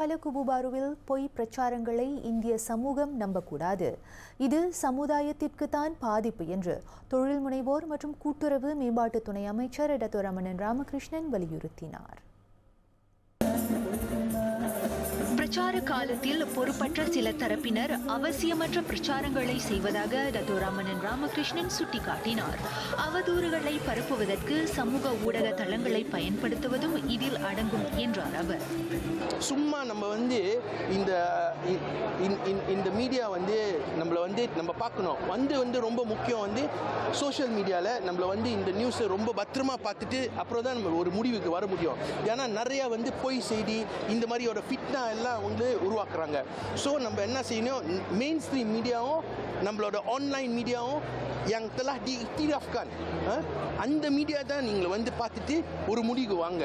பல குபுபாருவில் பொய் பிரச்சாரங்களை இந்திய சமூகம் நம்பக்கூடாது. இது சமுதாயத்திற்கு தான் பாதிப்பு என்று தொழில் முனைவோர் மற்றும் கூட்டுறவு மேம்பாட்டு துணை அமைச்சர் இடத்துரமணன் ராமகிருஷ்ணன் வலியுறுத்தினார். பிரச்சார காலத்தில் பொறுப்பற்ற சில தரப்பினர் அவசியமற்ற பிரச்சாரங்களை செய்வதாக டத்தோராமன் ராமகிருஷ்ணன் சுட்டிக்காட்டினார். அவதூறுகளை பரப்புவதற்கு சமூக ஊடக தளங்களை பயன்படுத்துவதும் இதில் அடங்கும் என்றார் அவர். சும்மா நம்ம வந்து இந்த இந்- இந்த மீடியா வந்து நம்மளை வந்து நம்ம பார்க்கணும். வந்து வந்து ரொம்ப முக்கியம் வந்து சோஷியல் மீடியாவில் நம்மளை வந்து இந்த நியூஸை ரொம்ப பத்திரமா பார்த்துட்டு அப்புறம் தான் நம்ம ஒரு முடிவுக்கு வர முடியும். ஏன்னா நிறையா வந்து பொய் செய்தி இந்த மாதிரியோட ஃபிட்னா எல்லாம் வந்து உருவாக்குறாங்க. ஸோ நம்ம என்ன செய்யணும்? மெயின் ஸ்ட்ரீம் மீடியாவும் நம்மளோட ஆன்லைன் மீடியாவும் yang telah diiktirafkan ha? அந்த மீடியா தான் நீங்கள் வந்து பார்த்துட்டு ஒரு முடிவு வாங்க.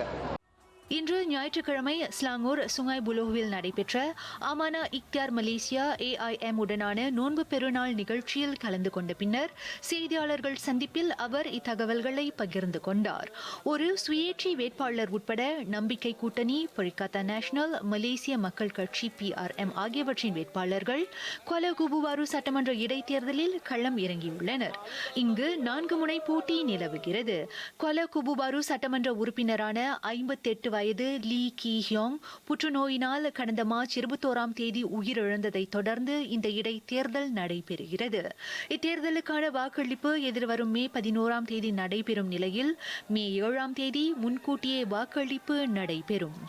இன்று ஞாயிற்றுக்கிழமை ஸ்லாங்கூர் சுங்காய் புலோவில் நடைபெற்ற அமானா இக்தியார் மலேசியா ஏஐஎம் உடனான நோன்பு பெருநாள் நிகழ்ச்சியில் கலந்து கொண்ட பின்னர் செய்தியாளர்கள் சந்திப்பில் அவர் இத்தகவல்களை பகிர்ந்து கொண்டார். ஒரு சுயேட்சை வேட்பாளர் உட்பட நம்பிக்கை கூட்டணி பொரிக்காத்தா நேஷனல் மலேசிய மக்கள் கட்சி பிஆர்எம் ஆகியவற்றின் வேட்பாளர்கள் கொலகுபுவாரு சட்டமன்ற இடைத்தேர்தலில் களம் இறங்கியுள்ளனர். இங்கு நான்கு முனை போட்டி நிலவுகிறது. கொலகுபுவாரு சட்டமன்ற உறுப்பினரான ஐம்பத்தெட்டு வயது லீ கி ஹியோங் புற்றுநோயினால் கடந்த மார்ச் இருபத்தோராம் தேதி உயிரிழந்ததை தொடர்ந்து இந்த இடைத்தேர்தல் நடைபெறுகிறது. இத்தேர்தலுக்கான வாக்களிப்பு எதிர்வரும் மே பதினோராம் தேதி நடைபெறும் நிலையில் மே ஏழாம் தேதி முன்கூட்டியே வாக்களிப்பு நடைபெறும்.